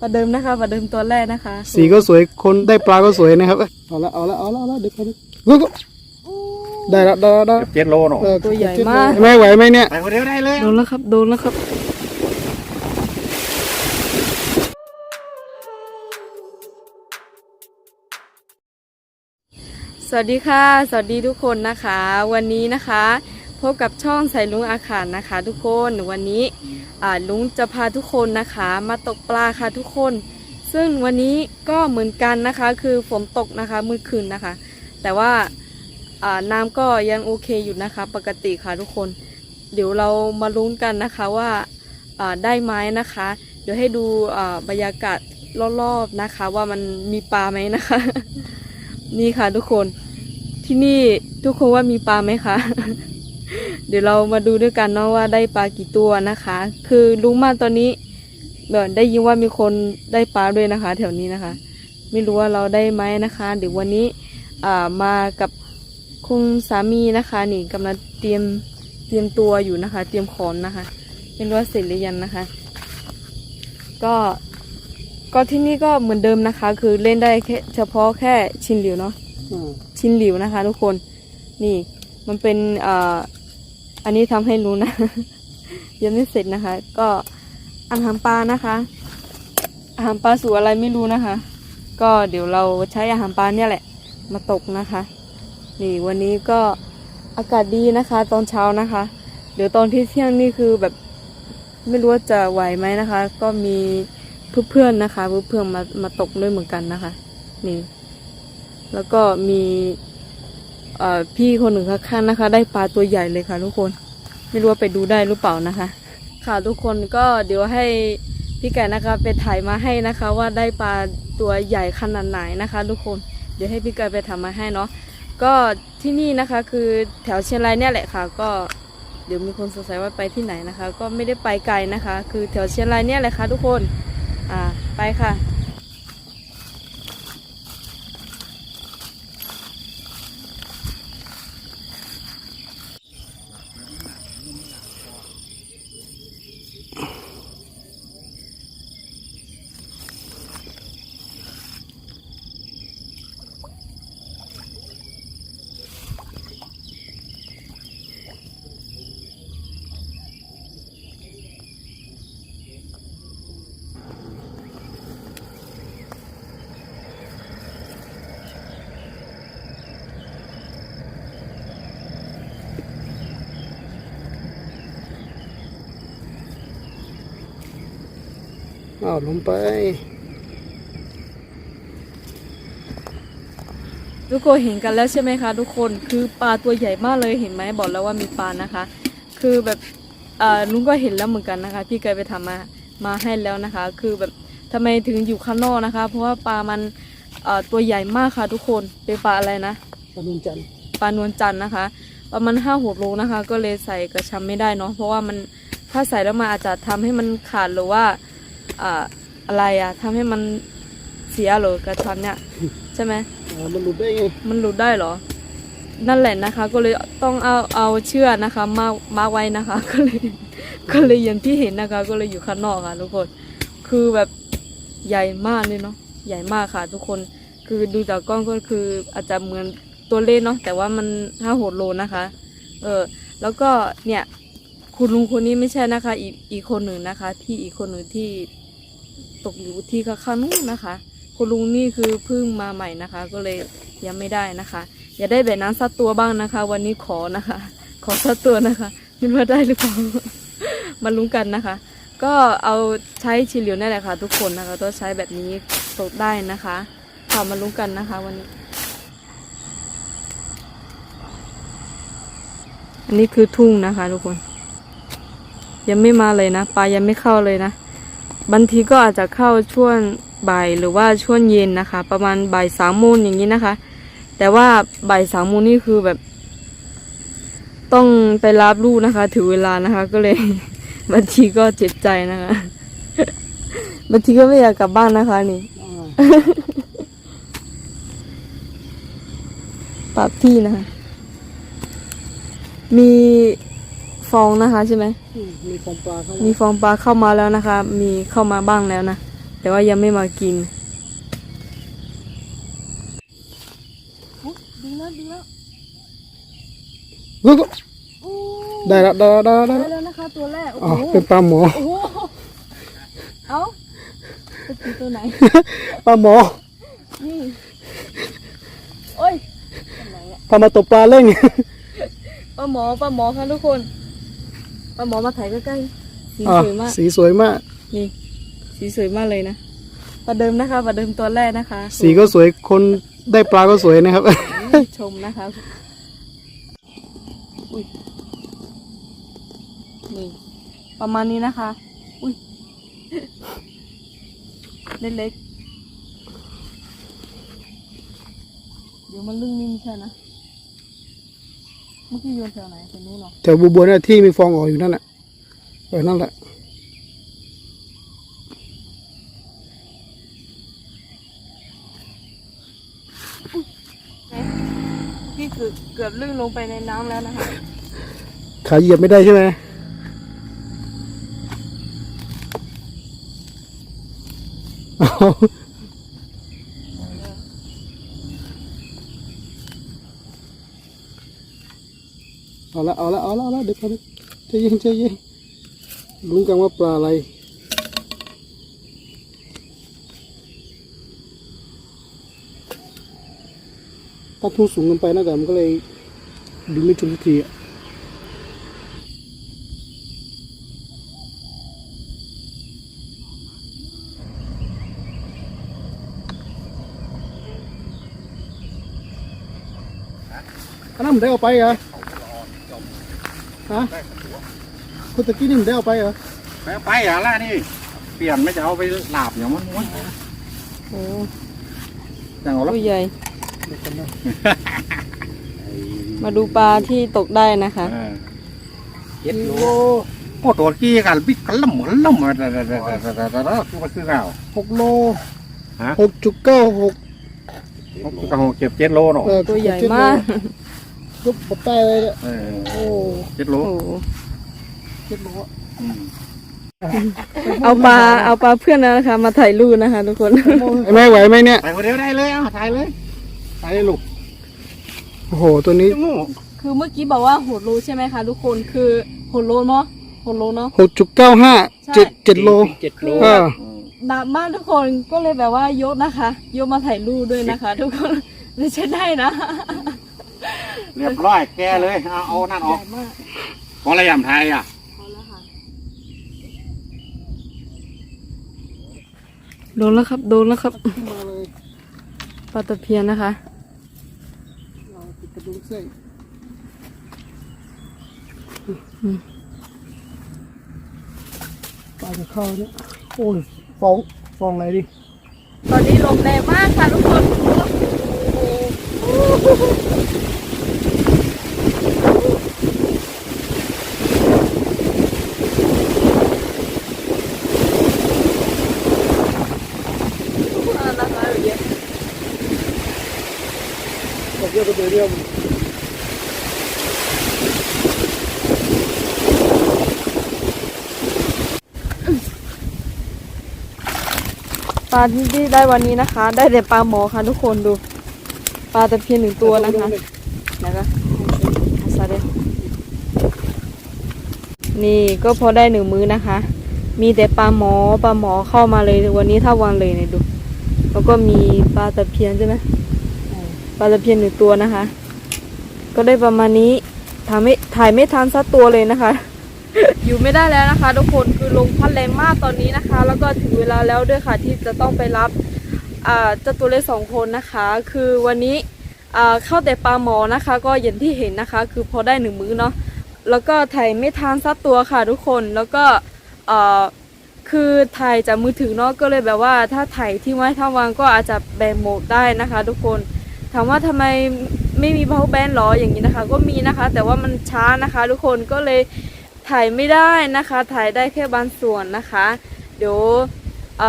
ประเดิมนะคะประเดิมตัวแรกนะคะสีก็สวยคนได้ปลาก็สวยนะครับเอ้ยเอาละเอาละเอาละเอาละเด็กคนนี้ลูกได้ละได้ละได้ละเจ็ดโลเนาะเออตัวใหญ่มากไม่ไหวไหมเนี่ยไปคนเดียวได้เลยโดนแล้วครับโดนแล้วครับสวัสดีค่ะ สวัสดีทุกคนนะคะ วันนี้นะคะ พบกับช่องใส่ลุงอาขานนะคะ ทุกคนวันนี้ลุงจะพาทุกคนนะคะ มาตกปลาค่ะทุกคน ซึ่งวันนี้ก็เหมือนกันนะคะ คือฝนตกนะคะมื่อคืนนะคะ แต่ว่าน้ำก็ยังโอเคอยู่นะคะ ปกติค่ะทุกคน เดี๋ยวเรามาลุ้นกันนะคะว่าได้ไหมนะคะ เดี๋ยวให้ดูบรรยากาศรอบๆนะคะ ว่ามันมีปลาไหมนะคะ นี่ค่ะทุกคนที่นี่ทุกคนว่ามีปลาไหมคะ เดี๋ยวเรามาดูด้วยกันเนาะว่าได้ปลากี่ตัวนะคะ คือรู้มาตอนนี้เดี๋ยวได้ยินว่ามีคนได้ปลาด้วยนะคะ แถวนี้นะคะ ไม่รู้ว่าเราได้ไหมนะคะเดี๋ยววันนี้อ่ามากับคุณสามีนะคะนี่กำลังเตรียมเตรียมตัวอยู่นะคะ เตรียมขอนนะคะไม่รู้ว่าเสร็จหรือยังนะคะ ก็ก็ที่นี่ก็เหมือนเดิมนะคะ คือเล่นได้แค่เฉพาะแค่ชินหลิวเนาะอืมชิ้นหลิวนะคะ ทุกคนนี่มันเป็นเอ่อ อันนี้ทำให้รู้นะ ยังไม่เสร็จนะคะ ก็อาหารปลานะคะอาหารปลาสูอะไรไม่รู้นะคะ ก็เดี๋ยวเราใช้อาหารปลาเนี่ยแหละ มาตกนะคะ นี่วันนี้ก็อากาศดีนะคะ ตอนเช้านะคะ เดี๋ยวตอนที่เที่ยงนี่คือแบบไม่รู้ว่าจะไหวไหมนะคะ ก็มีเพื่อนๆนะคะเพื่อนๆมามาตกด้วยเหมือนกันนะคะ นี่ แล้วก็มี พี่คนหนึ่งข้างๆนะคะ ได้ปลาตัวใหญ่เลยค่ะทุกคน ไม่รู้ว่าไปดูได้หรือเปล่านะคะ ค่ะทุกคนก็เดี๋ยวให้พี่แก่นะคะไปถ่ายมาให้นะคะ ว่าได้ปลาตัวใหญ่ขนาดไหนนะคะ ทุกคนเดี๋ยวให้พี่แก่ไปทำมาให้เนาะก็ที่นี่นะคะคือแถวเชียงรายเนี่ยแหละค่ะ ก็เดี๋ยวมีคนสงสัยว่าไปที่ไหนนะคะ ก็ไม่ได้ไปไกลนะคะ คือแถวเชียงรายเนี่ยแหละค่ะทุกคนอ่าไปค่ะ อ้าวลงไป ทุกคนเห็นกันแล้วใช่ไหมคะทุกคนคือปลาตัวใหญ่มากเลยเห็นไหมบอกแล้วว่ามีปลานะคะ คือแบบเอ่อลุงก็เห็นแล้วเหมือนกันนะคะ พี่เคยไปทำมามาให้แล้วนะคะ คือแบบทำไมถึงอยู่ข้างนอกนะคะ เพราะว่าปลามันเอ่อตัวใหญ่มากค่ะทุกคนเป็นปลาอะไรนะปลาดุนจันทร์ปลานวลจันทร์นะคะ ประมาณห้าหกโลนะคะ ก็เลยใส่กระชังไม่ได้เนาะเพราะว่ามันถ้าใส่แล้วมันอาจจะทำให้มันขาดหรือว่า อ่าอะไรอะทำให้มันเสียหรือกระชังเนี่ยใช่ไหมอ่ามันหลุดได้ไงมันหลุดได้เหรอ นั่นแหละนะคะ ก็เลยต้องเอาเอาเชือกนะคะ มามาไว้นะคะ ก็เลยก็เลยอย่างที่เห็นนะคะ ก็เลยอยู่ข้างนอกค่ะทุกคน คือแบบใหญ่มากเลยเนาะใหญ่มากค่ะ ทุกคนคือดูจากกล้องก็คืออาจจะเหมือนตัวเล่นเนาะแต่ว่ามันห้าหดโลนะคะ เออ แล้วก็เนี่ยคุณลุงคนนี้ไม่ใช่นะคะ อีกอีกคนหนึ่งนะคะ ที่อีกคนหนึ่งที่ ตกอยู่ที่ข้างนู้นนะคะ คุณลุงนี่คือเพิ่งมาใหม่นะคะ ก็เลยยังไม่ได้นะคะ อย่าได้แบบนั้นสักตัวบ้างนะคะ วันนี้ขอนะคะ ขอสักตัวนะคะไม่ว่าได้หรือเปล่ามาลุ้นกันนะคะ ก็เอาใช้ชิลิวนี่แหละค่ะ ทุกคนนะคะต้องใช้แบบนี้ตกได้นะคะขอมาลุ้นกันนะคะ วันนี้อันนี้คือทุ่งนะคะ ทุกคน ยังไม่มาเลยนะปลายังไม่เข้าเลยนะ บางทีก็อาจจะเข้าช่วงบ่ายหรือว่าช่วงเย็นนะคะ ประมาณบ่ายสามโมงอย่างนี้นะคะ แต่ว่าบ่ายสามโมงนี่คือแบบ ต้องไปรับลูกนะคะ ถือเวลานะคะ ก็เลยบางทีก็เจ็บใจนะคะบางทีก็ไม่อยากกลับบ้านนะคะนี่อ่าปรับที่นะคะ มี องนะคะใช่ไหมอืมมีฟองปลาเข้ามีมาฟองปลาเข้ามาแล้วนะคะ มีเข้ามาบ้างแล้วนะ แต่ว่ายังไม่มากินดึงแล้วดึงแล้วก็ก็โอ้ได้ละได้ละได้ละได้ได้ละแล้วนะคะตัวแรกโอ้อ๋อโหเป็นปลาหมอโอ้โหเอาจะกินตัวไหนปลาหมอนี่โอ้ยตัวไหนอะพามาตกปลาเล่งปลาหมอปลาหมอค่ะทุกคน ปลาหมอมาถ่ายใกล้ๆสีอะสวยมาก สีสวยมาก นี่ สีสวยมากเลยนะประเดิมนะคะประเดิมตัวแรกนะคะ สีก็สวยคนได้ปลาก็สวยนะครับ ชมนะคะอุ้ยนี่ประมาณนี้นะคะ อุ้ยเล็กๆเดี๋ยวมันลึ่งนี่ไม่ใช่นะ เมื่อกี้โยนแถวไหนไปนู้นเหรอแถวบัวบัวเนี่ยที่มีฟองออกอยู่นั่นแหละเออนั่นแหละนี่คือเกือบลื่นลงไปในน้ำแล้วนะคะ ขาเหยียบไม่ได้ใช่ไหมเอา เอาละเอาละเอาละเดี๋ยวก่อนใจเย็นใจเย็นลุ้นกันว่าปลาอะไรถ้าทุ่งสูงกันไปนะแต่มันก็เลยดึงไม่ถึงสักทีอะอันนั้นมันได้เอาไปเหรอ ฮะคุณตะกี้นี่มันได้เอาไปเหรอไปไปอะล่ะนี่ เปลี่ยนไม่จะเอาไปหลาบอย่างมันม้วนโอ้อย่างเอาแล้วตัวใหญ่เดี๋ยวกันนะมาดูปลาที่ตกได้นะคะ เออเจ็ดโลโอ้ตัวกี้กันบิ๊กกันล่ำเหมือนล่ำมาแต่แต่แต่แต่แต่แต่คือมันคือเงา หกโลฮะ หกจุดเก้าหกกระหงเก็บเจ็ดโลเนาะ เออตัวใหญ่มากก็ ปบใต้เลยเนี่ยเออโอ้เจ็ดโลโอ้โหเจ็ดโลอะอืมเอาปลาเอาปลาเพื่อนนะคะ มาถ่ายรูปนะคะ ทุกคน ไอ้แม่ไหวไหมเนี่ย ไปคนเดียวได้เลยเอาถ่ายเลยไปลูกโอ้โห ตัวนี้จมูกคือเมื่อกี้บอกว่าโหดโลใช่ไหมคะทุกคนคือโหดโลเนาะโหดโลเนาะ หกจุดเก้าห้าใช่ เจ็ดเจ็ดโลเจ็ดโล เออหนักมากทุกคนก็เลยแบบว่ายกนะคะ ยกมาถ่ายรูปด้วยนะคะ ทุกคนไม่ใช่ได้นะ เรียบร้อยแกเลย เอาเอานั่นออกใหญ่มากเพราะอะไรยำไทยอะพอแล้วค่ะ โดนแล้วครับ โดนแล้วครับมาเลยปลาตะเพียนนะคะ เราติดกระดุมเส้นปลาจะเข้าเนี่ยโอ้ยฟองฟองอะไรดิ ตอนนี้ลมแรงมากค่ะทุกคนนะคะอย่างเงี้ย บอกเยอะไปเดียว ป ลาที่ที่ได้วันนี้นะคะ ได้แต่ปลาหมอค่ะทุกคนดู ปลาตะเพียนหนึ่งตัวนะคะนะคะอาซาเดนี่ก็พอได้หนึ่งมื้อนะคะ มีแต่ปลาหมอปลาหมอเข้ามาเลยวันนี้ถ้าวันเลยเนี่ยดู แล้วก็มีปลาตะเพียนใช่ไหมปลาตะเพียนหนึ่งตัวนะคะ ก็ได้ประมาณนี้ถ่ายไม่ถ่ายไม่ทันสักตัวเลยนะคะ อยู่ไม่ได้แล้วนะคะ ทุกคนคือลมพัดแรงมากตอนนี้นะคะ แล้วก็ถึงเวลาแล้วด้วยค่ะที่จะต้องไปรับอ่าเจ้าตัวเล็กสองคนนะคะ คือวันนี้อ่าเข้าแต่ปลาหมอนะคะ ก็อย่างที่เห็นนะคะ คือพอได้หนึ่งมื้อเนาะแล้วก็ถ่ายไม่ทันสักตัวค่ะทุกคนแล้วก็อ่าคือถ่ายจากมือถือเนาะก็เลยแบบว่าถ้าถ่ายที่ไว้ทั้งวันก็อาจจะแบ่งโหมดได้นะคะ ทุกคนถามว่าทำไมไม่มี power bank หรออย่างนี้นะคะ ก็มีนะคะ แต่ว่ามันช้านะคะ ทุกคนก็เลย ถ่ายไม่ได้นะคะ ถ่ายได้แค่บางส่วนนะคะ เดี๋ยวอ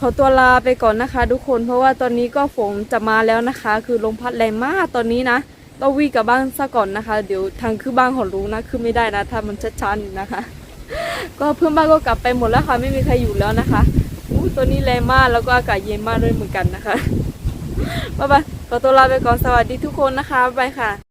ขอตัวลาไปก่อนนะคะ ทุกคนเพราะว่าตอนนี้ก็ฝนจะมาแล้วนะคะ คือลมพัดแรงมากตอนนี้นะต้องวิ่งกลับบ้านซะก่อนนะคะ เดี๋ยวทางคือบ้านของลุงนะคือไม่ได้นะถ้ามันชัดๆนะคะ ก็เพื่อนบ้านก็กลับไปหมดแล้วค่ะ ไม่มีใครอยู่แล้วนะคะอู้ตัวนี้แรงมากแล้วก็อากาศเย็นมากด้วยเหมือนกันนะคะบ๊ายบายขอตัวลาไปก่อนสวัสดีทุกคนนะคะบ๊ายบายค่ะ